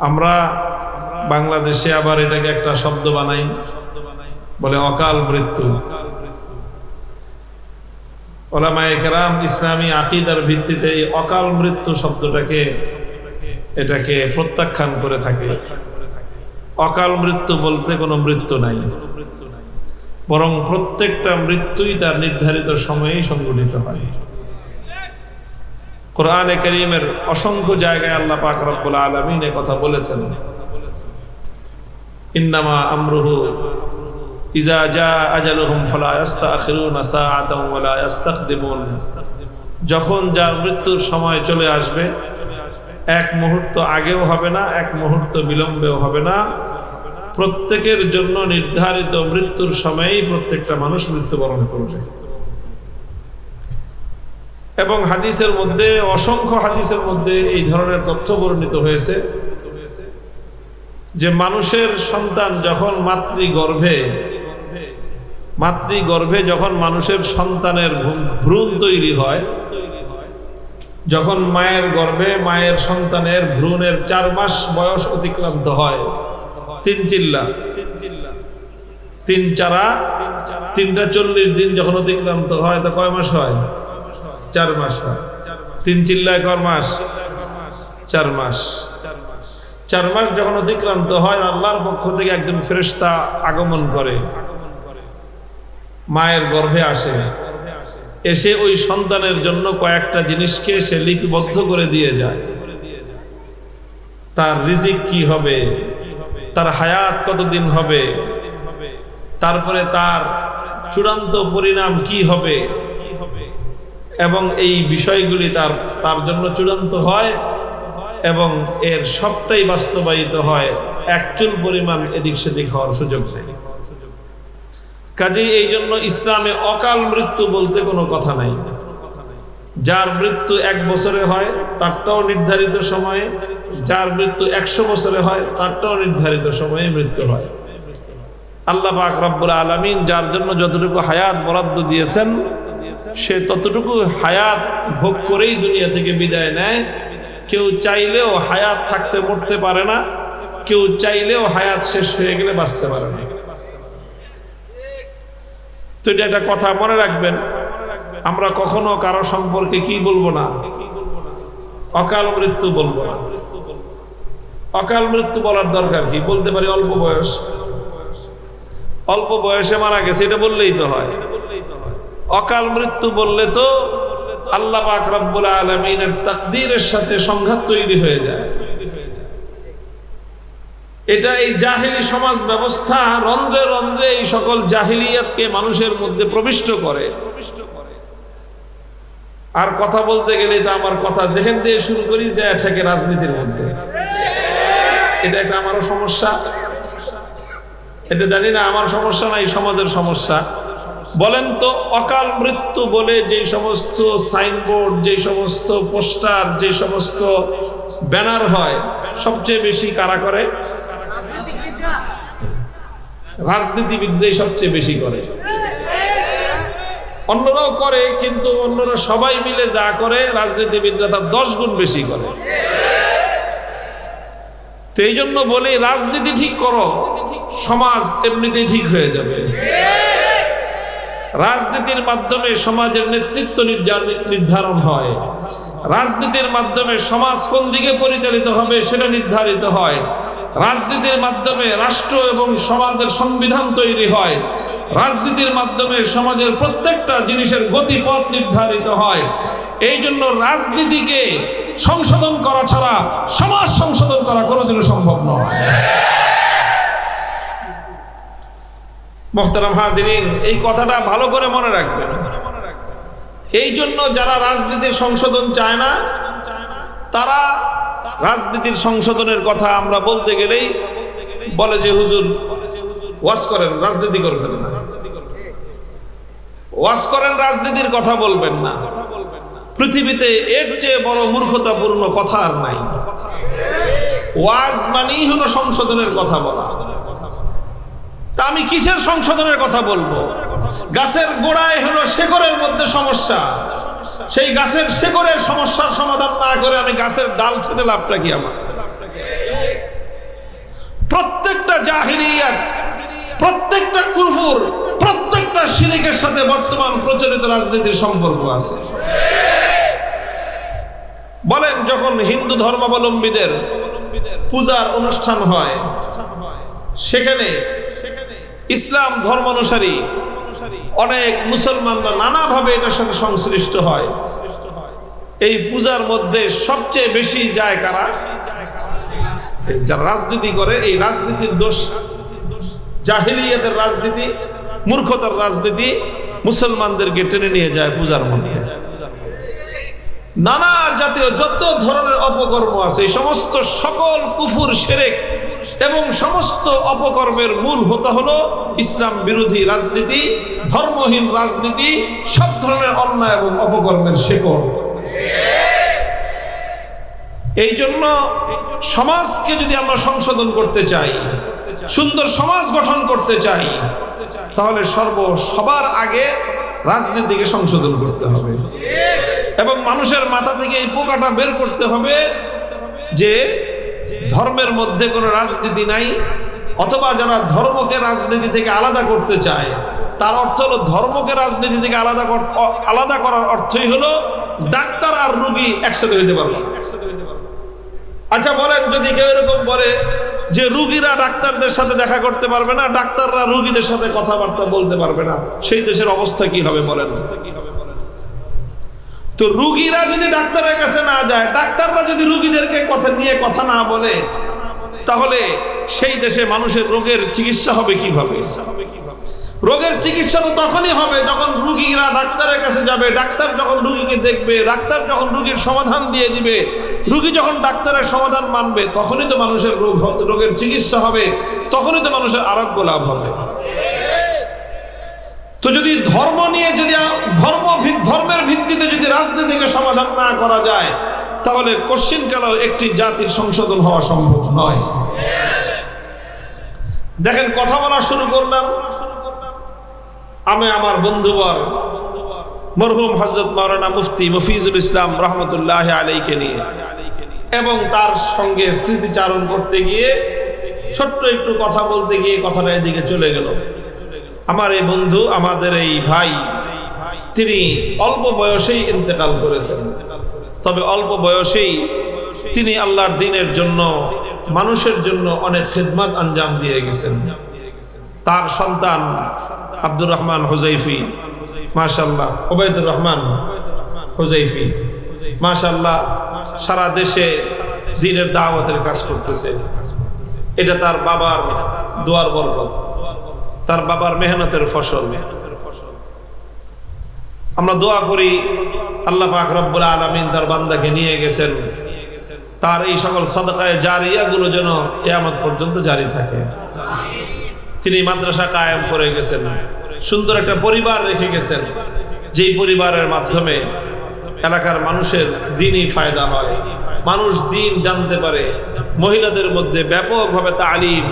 আমরা বাংলাদেশে আবার এটাকে একটা শব্দ বানাই, বলে অকাল মৃত্যু। ওলামায়ে ইসলামী আকিদার ভিত্তিতে এই অকাল মৃত্যু শব্দটাকে এটাকে প্রত্যাখ্যান করে থাকে। অকাল মৃত্যু বলতে কোনো মৃত্যু নাই, বরং প্রত্যেকটা মৃত্যুই তার নির্ধারিত সময়েই সংঘটিত হয়। কোরআনে করিমের অসংখ্য জায়গায় আল্লাহ পাক রব্বুল আলামিন কথা বলেছেন। ইন্নামা আমরুহু ইজা জা আজালুহুম ফালা ইস্তাখিরুনা সাআতাও ওয়ালা ইস্তাকদিমুন যখন যার মৃত্যুর সময় চলে আসবে, এক মুহূর্ত আগেও হবে না, এক মুহূর্ত বিলম্বেও হবে না। প্রত্যেকের জন্য নির্ধারিত মৃত্যুর সময়েই প্রত্যেকটা মানুষ মৃত্যুবরণ করবে। এবং হাদিসের মধ্যে, অসংখ্য হাদিসের মধ্যে এই ধরনের তথ্য বর্ণিত হয়েছে যে মানুষের সন্তান যখন মাতৃগর্ভে মাতৃগর্ভে যখন মানুষের সন্তানের ভ্রূণ তৈরি হয়, যখন মায়ের গর্ভে মায়ের সন্তানের ভ্রূণের চার মাস বয়স অতিক্রান্ত হয়, তিন চিল্লা, তিন চারা, তিনটা চল্লিশ দিন যখন অতিক্রান্ত হয়, তা কয় মাস হয়? চার মাস হয়। তিন চিল্লায় কর মাস। চার মাস। চার মাস যখন অতিক্রান্ত হয়, আল্লাহর পক্ষ থেকে একজন ফেরেস্তা আগমন করে। মায়ের গর্ভে আসে। এসে ওই সন্তানের জন্য কয়েকটা জিনিসকে সে লিপিবদ্ধ করে দিয়ে যায়। তার রিজিক কি হবে? তার হায়াত কতদিন হবে? তারপরে তার চূড়ান্ত পরিণাম কি হবে? এবং এই বিষয়গুলি তার তার জন্য চূড়ান্ত হয় এবং এর সবটাই বাস্তবায়িত হয় একচুল পরিমাণ এদিক সেদিক হওয়ার সুযোগ নেই। কাজেই এই জন্য ইসলামে অকাল মৃত্যু বলতে কোনো কথা নাই। যার মৃত্যু এক বছরে হয়, তারটাও নির্ধারিত সময়ে। যার মৃত্যু একশো বছরে হয়, তারটাও নির্ধারিত সময়ে মৃত্যু হয়। আল্লাহ পাক রব্বুল আলমিন যার জন্য যতটুকু হায়াত বরাদ্দ দিয়েছেন সে ততটুকু হায়াত ভোগ করেই দুনিয়া থেকে বিদায় নেয়। কেউ চাইলেও হায়াত থাকতে মরতে পারে না। কেউ চাইলেও হায়াত শেষ হয়ে গেলে বাঁচতে পারে না। তো এটা একটা কথা মনে রাখবেন, আমরা কখনো কারও সম্পর্কে কি বলব না? অকাল মৃত্যু বলব না। অকাল মৃত্যু বলার দরকার কি? বলতে পারি অল্প বয়স। অল্প বয়সে মারা গেছে, এটা বললেই তো হয়। অকাল মৃত্যু বললে তো আল্লাহ পাক আলমিনের তাকদীরের সাথে সংঘাত তৈরি হয়ে যায়। এটা এই জাহিলি সমাজ ব্যবস্থা রন্ধ্রে রন্ধ্রে এই সকল জাহিলিয়াতকে মানুষের মধ্যে প্রবিষ্ট করে। আর কথা বলতে গেলে এটা আমার কথা যেখান দিয়ে শুরু করি যে এটাকে রাজনীতির মধ্যে। এটা একটা আমারও সমস্যা। এটা জানি না, আমার সমস্যা নাই সমাজের সমস্যা। বলেন তো, অকাল মৃত্যু বলে যে সমস্ত সাইনবোর্ড, যে সমস্ত পোস্টার, যে সমস্ত ব্যানার হয়, সবচেয়ে বেশি কারা করে? রাজনীতিবিদরাই সবচেয়ে বেশি করে। অন্যরাও করে, কিন্তু অন্যরা সবাই মিলে যা করে, রাজনীতিবিদরা তার দশ গুণ বেশি করে। তো এই জন্য বলি, রাজনীতি ঠিক করো, সমাজ এমনিতেই ঠিক হয়ে যাবে। রাজনীতির মাধ্যমে সমাজের নেতৃত্ব নির্ধারণ হয়। রাজনীতির মাধ্যমে সমাজ কোন দিকে পরিচালিত হবে সেটা নির্ধারিত হয়। রাজনীতির মাধ্যমে রাষ্ট্র এবং সমাজের সংবিধান তৈরি হয়। রাজনীতির মাধ্যমে সমাজের প্রত্যেকটা জিনিসের গতিপথ নির্ধারিত হয়। এই জন্য রাজনীতিকে সংশোধন করা ছাড়া সমাজ সংশোধন করা কোনোদিনও সম্ভব নয়। মোহতারাম হাজিরিন, এই কথাটা ভালো করে মনে রাখবেন। এই জন্য যারা রাজনীতির সংশোধন চায় না, তারা রাজনীতির সংশোধনের কথা আমরা বলতে গেলেই বলে যে, হুজুর, ওয়াজ করেন, রাজনীতি করবেন না। ওয়াজ করেন, রাজনীতির কথা বলবেন না। পৃথিবীতে এর চেয়ে বড় মূর্খতাপূর্ণ কথা আর নাই। ওয়াজ মানেই হলো সংশোধনের কথা বলা। তা আমি কিসের সংশোধনের কথা বলব? গাছের গোড়ায় হলো শেকড়ের মধ্যে সমস্যা। সেই গাছের শেকড়ের সমস্যার সমাধান না করে আমি গাছের ডাল ছেড়ে লাভটা কি আমার? জাহিলিয়াত, প্রত্যেকটা কুরফুর, প্রত্যেকটা শিরিকের সাথে বর্তমান প্রচলিত রাজনীতির সম্পর্ক আছে। বলেন, যখন হিন্দু ধর্মাবলম্বীদের পূজার অনুষ্ঠান হয়, সেখানে ইসলাম ধর্মানুসারী। অনেক মুসলমানরা নানাভাবে এটার সাথে সংশ্লিষ্ট হয়। এই পূজার মধ্যে সবচেয়ে বেশি যায় কারা? যারা রাজনীতি করে, এই রাজনীতির দোষ, জাহিলিয়াতের রাজনীতি, মূর্খতার রাজনীতি মুসলমানদেরকে টেনে নিয়ে যায় পূজার মধ্যে। নানা জাতীয় যত ধরনের অপকর্ম আছে সমস্ত সকল কুফুর, সেরেক এবং সমস্ত অপকর্মের মূল হতে হলো ইসলাম বিরোধী রাজনীতি, ধর্মহীন রাজনীতি, সব ধরনের অন্যায় এবং অপকর্মের শেকড়। এই জন্য সমাজকে যদি আমরা সংশোধন করতে চাই, সুন্দর সমাজ গঠন করতে চাই, তাহলে সর্ব সবার আগে রাজনীতিকে সংশোধন করতে হবে। এবং মানুষের মাথা থেকে এই পোকাটা বের করতে হবে যে ধর্মের মধ্যে কোনো রাজনীতি নাই, অথবা যারা ধর্মকে রাজনীতি থেকে আলাদা করতে চায়, তার অর্থ হলো ধর্মকে রাজনীতি থেকে আলাদা আলাদা করার অর্থই হলো ডাক্তার আর রুগী একসাথে হইতে পারবে। আচ্ছা বলেন, যদি কেউ এরকম বলে যে রুগীরা ডাক্তারদের সাথে দেখা করতে পারবে না, ডাক্তাররা রুগীদের সাথে কথাবার্তা বলতে পারবে না, সেই দেশের অবস্থা কি হবে বলেন তো রুগীরা যদি ডাক্তারের কাছে না যায়, ডাক্তাররা যদি রুগীদেরকে কথা নিয়ে কথা না বলে, তাহলে সেই দেশে মানুষের রোগের চিকিৎসা হবে কীভাবে? রোগের চিকিৎসা তো তখনই হবে যখন রুগীরা ডাক্তারের কাছে যাবে। ডাক্তার যখন রুগীকে দেখবে, ডাক্তার যখন রুগীর সমাধান দিয়ে দিবে, রুগী যখন ডাক্তারের সমাধান মানবে, তখনই তো মানুষের রোগ রোগের চিকিৎসা হবে, তখনই তো মানুষের আরোগ্য লাভ হবে। তো যদি ধর্ম নিয়ে যদি ধর্ম ধর্মের ভিত্তিতে যদি রাজনীতিকে সমাধান না করা যায়, তাহলে কোশ্চিন কালেও একটি জাতির সংশোধন হওয়া সম্ভব নয়। দেখেন, কথা বলা শুরু করলাম। আমি আমার বন্ধুবর, মরহুম হজরত মৌলানা মুফতি মফিজুল ইসলাম রহমতুল্লাহ আলাইকে নিয়ে, এবং তার সঙ্গে স্মৃতিচারণ করতে গিয়ে ছোট্ট একটু কথা বলতে গিয়ে কথাটা এদিকে চলে গেল। আমার এই বন্ধু, আমাদের এই ভাই, তিনি অল্প বয়সেই ইন্তেকাল করেছেন। তবে অল্প বয়সেই তিনি আল্লাহর দিনের জন্য, মানুষের জন্য অনেক খেদমত আঞ্জাম দিয়ে গেছেন। তার সন্তান আব্দুর রহমান হুজাইফি মাশাল্লাহ ওবায়দুর রহমান হুজাইফি মাশাল্লাহ সারা দেশে দিনের দাওয়াতের কাজ করতেছে। এটা তার বাবার দোয়ার বরকত। তার বাবার মেহনতের ফসল। আমরা দোয়া করি, আল্লাহ পাক রব্বুল আলমিন তার বান্দাকে নিয়ে গেছেন। তার এই সকল সদকায় জারিয়াগুলো যেন কেয়ামত পর্যন্ত জারি থাকে। তিনি মাদ্রাসা কায়েম করে গেছেন, সুন্দর একটা পরিবার রেখে গেছেন, যেই পরিবারের মাধ্যমে এলাকার মানুষের দিনই ফায়দা হয়। মানুষ দিন জানতে পারে, মহিলাদের মধ্যে ব্যাপকভাবে তালিম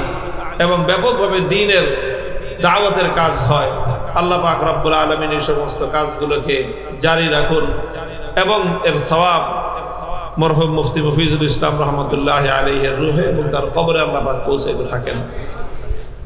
এবং ব্যাপকভাবে দিনের দাওয়াতের কাজ হয়। আল্লাহ পাক রব্বুল আলমিন এই সমস্ত কাজগুলোকে জারি রাখুন এবং এর সবাব মরহম মুফতি মফিজুল ইসলাম রহমতুল্লাহ আলহের রুহে এবং তার কবরে আল্লাহ পাক পৌঁছে থাকেন।